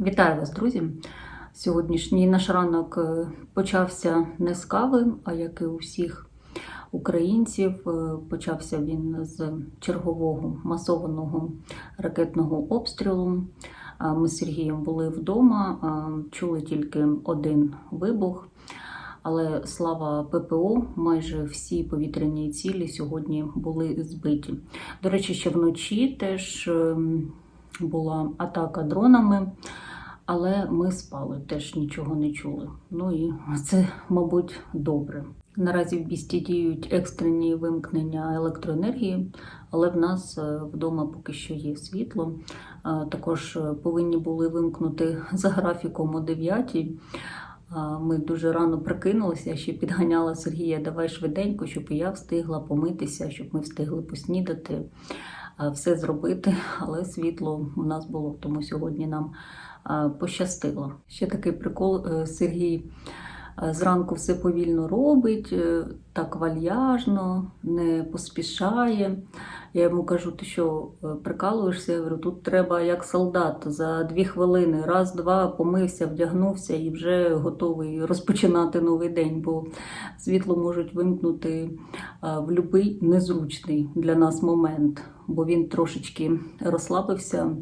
Вітаю вас, друзі! Сьогоднішній наш ранок е, почався не з кави, а як і у всіх українців, е, почався він з чергового масованого ракетного обстрілу. Ми з Сергієм були вдома, чули тільки один вибух. Але слава ППО, майже всі повітряні цілі сьогодні були збиті. До речі, ще вночі теж ем, була атака дронами, але ми спали, теж нічого не чули. Ну і це, мабуть, добре. Наразі в місті діють екстрені вимкнення електроенергії, але в нас е, вдома поки що є світло. Е, Також е, повинні були вимкнути за графіком о 9 Ми дуже рано прикинулися, я ще підганяла Сергія, давай швиденько, щоб і я встигла помитися, щоб ми встигли поснідати, все зробити. Але світло у нас було, тому сьогодні нам пощастило. Ще такий прикол е, Сергій. е, Зранку все повільно робить, е, так вальяжно, не поспішає. Я йому кажу, ти що е, прикалуєшся? Я говорю, тут треба як солдат за дві хвилини, раз, два, помився, вдягнувся і вже готовий розпочинати новий день, бо світло можуть вимкнути в будь-який незручний для нас момент, бо він трошечки розслабився.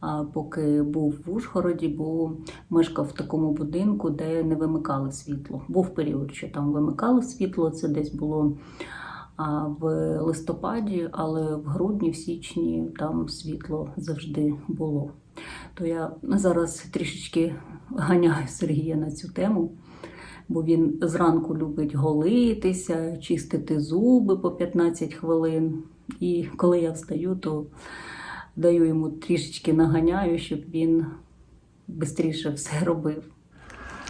а, Поки був в Ужгороді, бо мешкав в такому будинку, де не вимикали світло. Був період, що там вимикали світло. Це десь було в листопаді, але в грудні, в січні там світло завжди було. То я зараз трішечки ганяю Сергія на цю тему, бо він зранку любить голитися, чистити зуби по 15 хвилин. І коли я встаю, то даю йому трішечки наганяю, щоб він швидше все робив.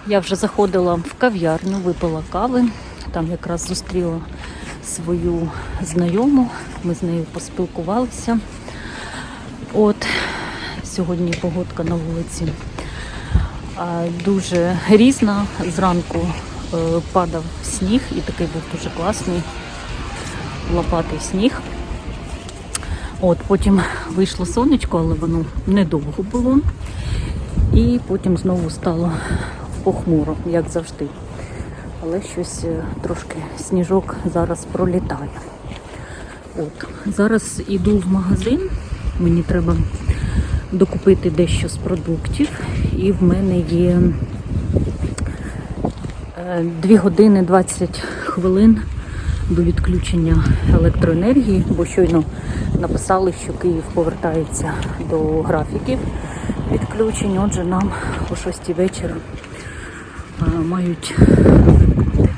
Я вже заходила в кав'ярню, випила кави, там якраз зустріла свою знайому. Ми з нею поспілкувалися. От сьогодні погодка на вулиці дуже різна. Зранку е, падав сніг і такий був дуже класний лопатий сніг. От потім вийшло сонечко, але воно недовго було. І потім знову стало похмуро, як завжди. Але щось е, трошки сніжок зараз пролітає. От. Зараз іду в магазин, мені треба докупити дещо з продуктів, і в мене є 2 години 20 хвилин до відключення електроенергії, бо щойно написали, що Київ повертається до графіків відключень. Отже, нам о 6 вечора е, мають вимкнути.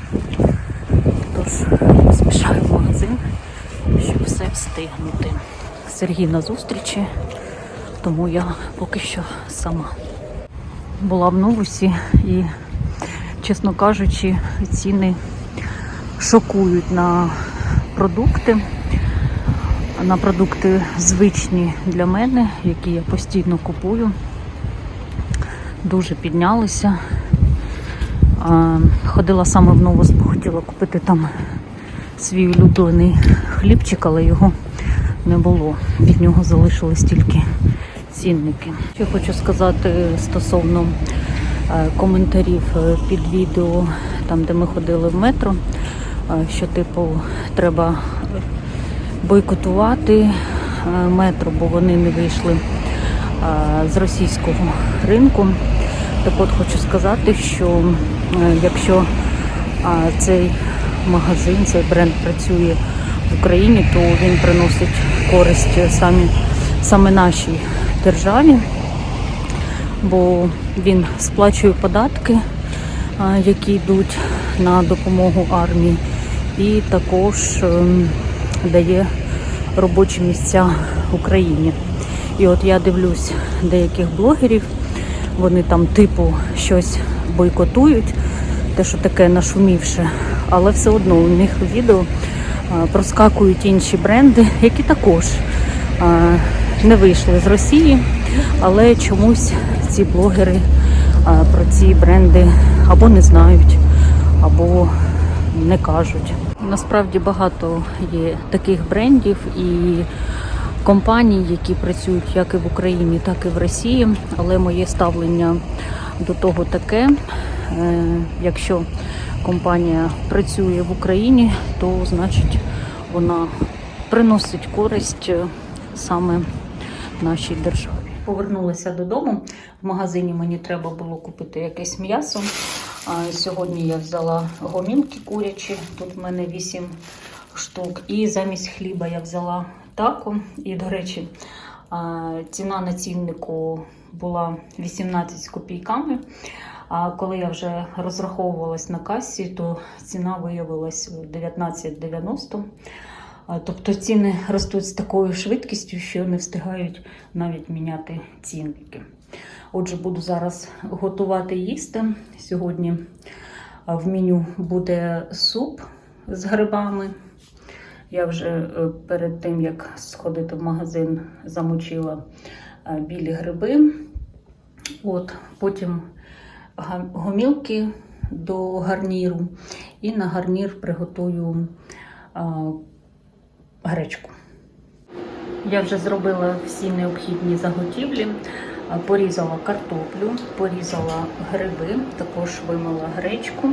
Тож поспішаю в магазин, щоб все встигнути. Сергій на зустрічі, тому я поки що сама. Була в новусі і, чесно кажучи, ціни шокують на продукти. На продукти звичні для мене, які я постійно купую. Дуже піднялися. Ходила саме в новус, бо хотіла купити там свій улюблений хлібчик, але його не було. Від нього залишились тільки цінники. Що хочу сказати стосовно е, коментарів е, під відео, там де ми ходили в метро, е, що типу треба бойкотувати метро, бо вони не вийшли з російського ринку. Так от хочу сказати, що якщо е, цей магазин, цей бренд працює в Україні, то він приносить користь самі, саме нашій державі, бо він сплачує податки, які йдуть на допомогу армії, і також ем, дає робочі місця в Україні. І от я дивлюсь деяких блогерів, вони там типу щось бойкотують, те, що таке нашумівше, але все одно у них у відео проскакують інші бренди, які також не вийшли з Росії, але чомусь ці блогери про ці бренди або не знають, або не кажуть. Насправді багато є таких брендів, і компаній, які працюють як і в Україні, так і в Росії. Але моє ставлення до того таке. Е, Якщо компанія працює в Україні, то значить вона приносить користь е, саме нашій державі. Повернулася додому. В магазині мені треба було купити якесь м'ясо. Сьогодні я взяла гомілки курячі, тут в мене 8 штук. І замість хліба я взяла тако. І, до речі, ціна на ціннику була 18 з копійками. А коли я вже розраховувалась на касі, то ціна виявилась 19,90. Тобто ціни ростуть з такою швидкістю, що не встигають навіть міняти цінники. Отже, буду зараз готувати їсти. Сьогодні в меню буде суп з грибами. Я вже е, перед тим, як сходити в магазин, замочила білі гриби. От, потім гомілки до гарніру. І на гарнір приготую а, гречку. Я вже зробила всі необхідні заготівлі. Порізала картоплю, порізала гриби, також вимила гречку.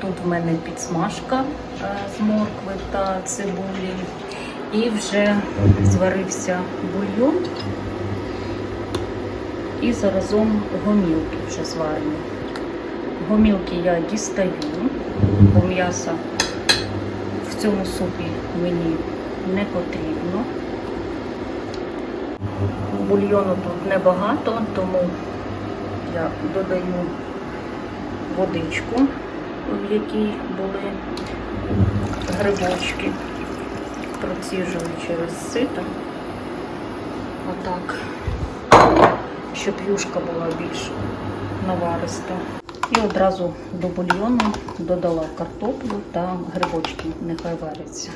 Тут в мене підсмажка е, з моркви та цибулі. І вже зварився бульйон. І заразом гомілки вже зварені. Гомілки я дістаю, бо м'яса в цьому супі мені не потрібно. Бульйону тут небагато, тому я додаю водичку, в якій були грибочки, проціжую через сито. Отак, щоб юшка була більш навариста. І одразу до бульйону додала картоплю та грибочки, нехай варяться.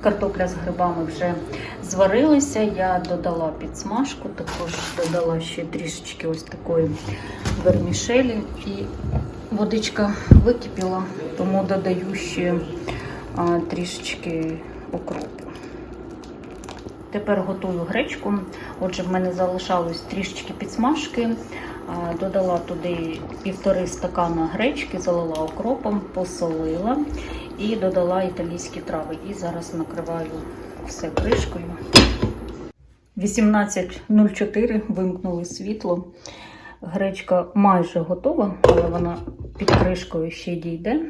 Картопля з грибами вже зварилася. Я додала підсмажку, також додала ще трішечки ось такої вермішелі. І водичка википіла, тому додаю ще трішечки окропу. Тепер готую гречку. Отже, в мене залишалось трішечки підсмажки. Додала туди півтори стакана гречки, залила окропом, посолила і додала італійські трави. І зараз накриваю все кришкою. 18.04 вимкнули світло. Гречка майже готова, але вона під кришкою ще дійде.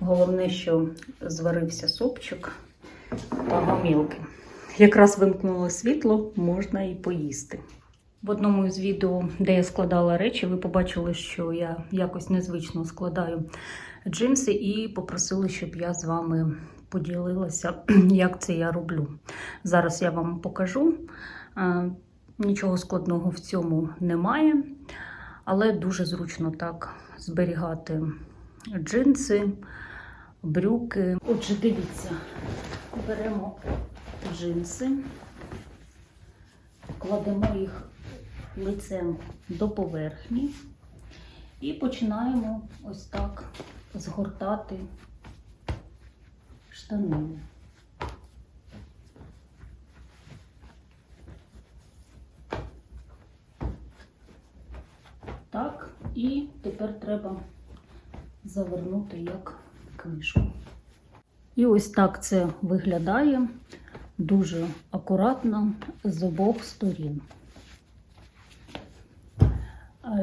Головне, що зварився супчик та гомілки. Якраз вимкнуло світло, можна і поїсти. В одному із відео, де я складала речі, ви побачили, що я якось незвично складаю джинси і попросили, щоб я з вами поділилася, як це я роблю. Зараз я вам покажу. Е, Нічого складного в цьому немає, але дуже зручно так зберігати джинси, брюки. Отже, дивіться, беремо джинси, кладемо їх лицем до поверхні і починаємо ось так згортати штанину. Так, і тепер треба завернути як книжку. І ось так це виглядає дуже акуратно з обох сторін.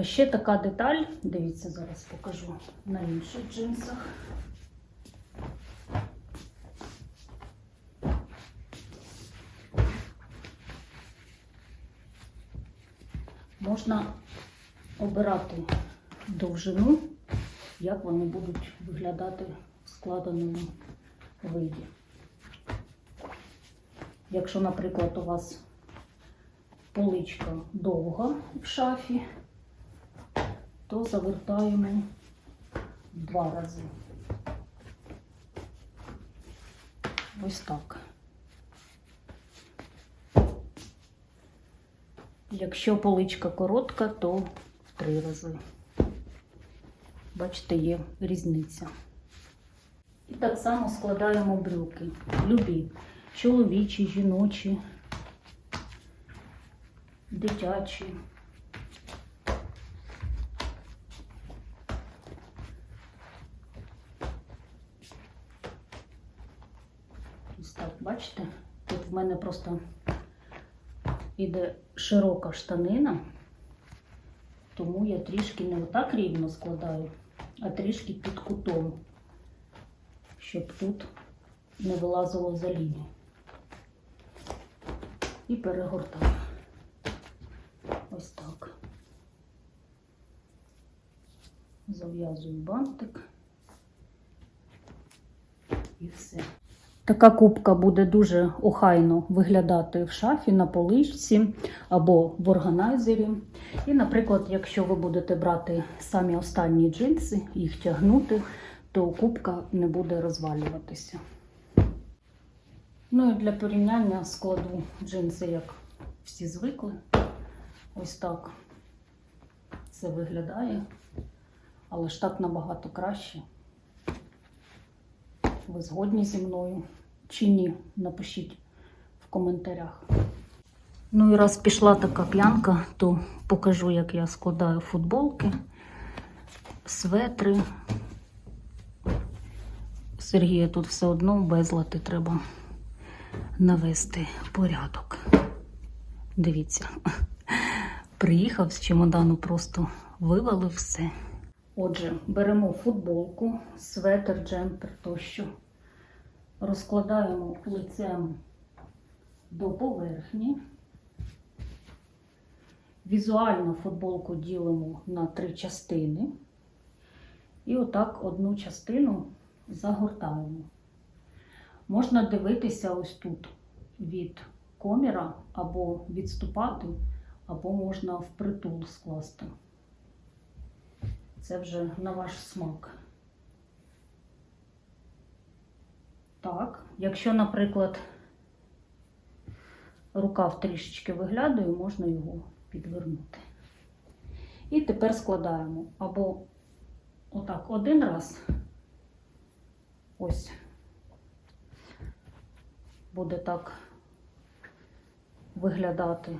Ще така деталь, дивіться, зараз покажу на інших джинсах. Можна обирати довжину, як вони будуть виглядати в складеному виді. Якщо, наприклад, у вас поличка довга в шафі, то завертаємо два рази. Ось так. Якщо поличка коротка, то в три рази. Бачите, є різниця. І так само складаємо брюки. Любі. Чоловічі, жіночі, дитячі. Ось так, бачите? Тут в мене просто іде широка штанина, тому я трішки не отак рівно складаю, а трішки під кутом, щоб тут не вилазило за лінію. І перегортаю. Ось так. Зав'язую бантик і все. Така кубка буде дуже охайно виглядати в шафі на поличці або в органайзері. І, наприклад, якщо ви будете брати самі останні джинси, їх тягнути, то кубка не буде розвалюватися. Ну і для порівняння складу джинси, як всі звикли. Ось так це виглядає, але ж так набагато краще. Ви згодні зі мною чи ні? Напишіть в коментарях. Ну і раз пішла така клянка, то покажу, як я складаю футболки, светри. Сергія тут все одно безлати треба навести порядок. Дивіться, приїхав з чемодану, просто вивалив все. Отже, беремо футболку, светр, джемпер тощо. Розкладаємо лицем до поверхні. Візуально футболку ділимо на три частини. І отак одну частину загортаємо. Можна дивитися ось тут від коміра, або відступати, або можна впритул скласти. Це вже на ваш смак. Так, якщо, наприклад, рукав трішечки виглядає, можна його підвернути. І тепер складаємо або отак один раз, ось, буде так виглядати.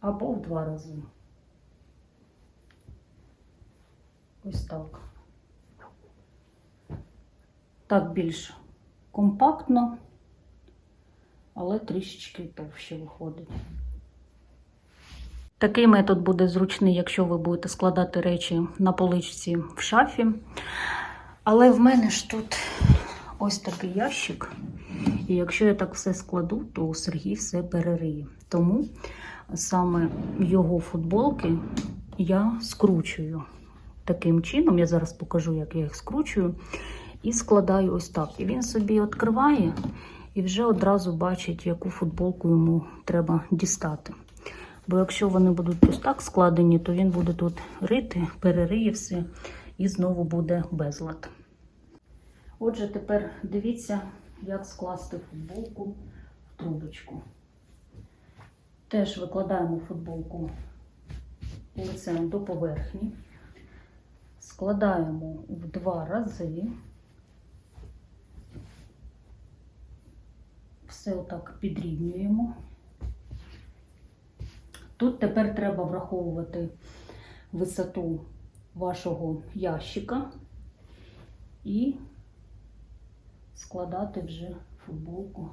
Або в два рази. Ось так. Так більш компактно, але трішечки товще виходить. Такий метод буде зручний, якщо ви будете складати речі на поличці в шафі. Але в мене ж тут ось такий ящик. І якщо я так все складу, то Сергій все перериє. Тому саме його футболки я скручую таким чином. Я зараз покажу, як я їх скручую. І складаю ось так. І він собі відкриває і вже одразу бачить, яку футболку йому треба дістати. Бо якщо вони будуть ось так складені, то він буде тут рити, перериє все і знову буде безлад. Отже, тепер дивіться, як скласти футболку в трубочку. Теж викладаємо футболку лицем до поверхні, складаємо в два рази. Все отак підрівнюємо. Тут тепер треба враховувати висоту вашого ящика і складати вже футболку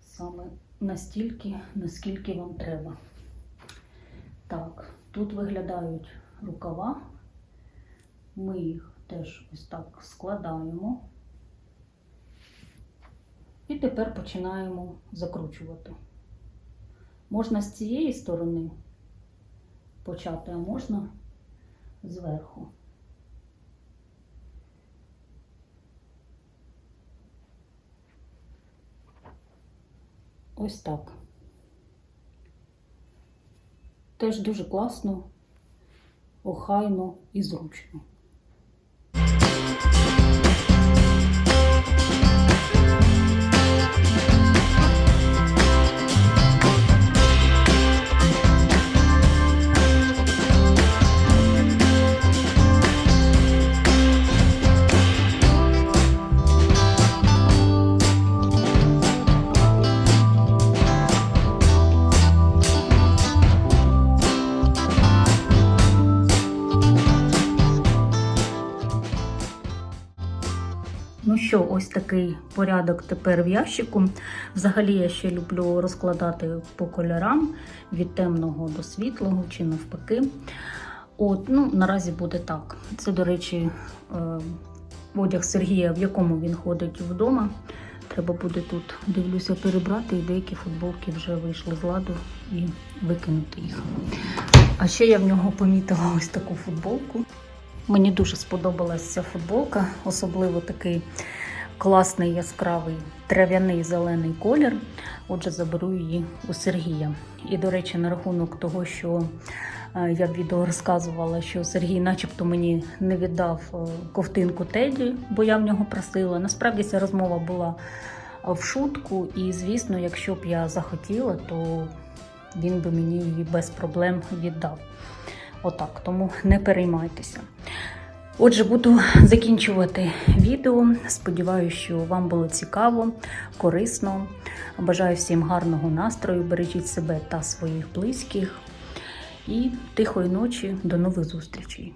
саме настільки, наскільки вам треба. Так, тут виглядають рукава. Ми їх теж ось так складаємо. І тепер починаємо закручувати. Можна з цієї сторони почати, а можна зверху. Ось так. Теж дуже класно, охайно і зручно. Такий порядок тепер в ящику. Взагалі я ще люблю розкладати по кольорам від темного до світлого чи навпаки. От, ну, наразі буде так. Це, до речі, е, одяг Сергія, в якому він ходить вдома. Треба буде тут, дивлюся, перебрати, і деякі футболки вже вийшли з ладу і викинути їх. А ще я в нього помітила ось таку футболку. Мені дуже сподобалася ця футболка, особливо такий класний яскравий трав'яний зелений колір. Отже, заберу її у Сергія. І, до речі, на рахунок того, що е, я в відео розказувала, що Сергій, начебто, мені не віддав е, ковтинку Теді, бо я в нього просила. Насправді ця розмова була е, в шутку, і звісно, якщо б я захотіла, то він би мені її без проблем віддав. Отак, тому не переймайтеся. Отже, буду закінчувати відео. Сподіваюся, що вам було цікаво, корисно. Бажаю всім гарного настрою, бережіть себе та своїх близьких. І тихої ночі, до нових зустрічей!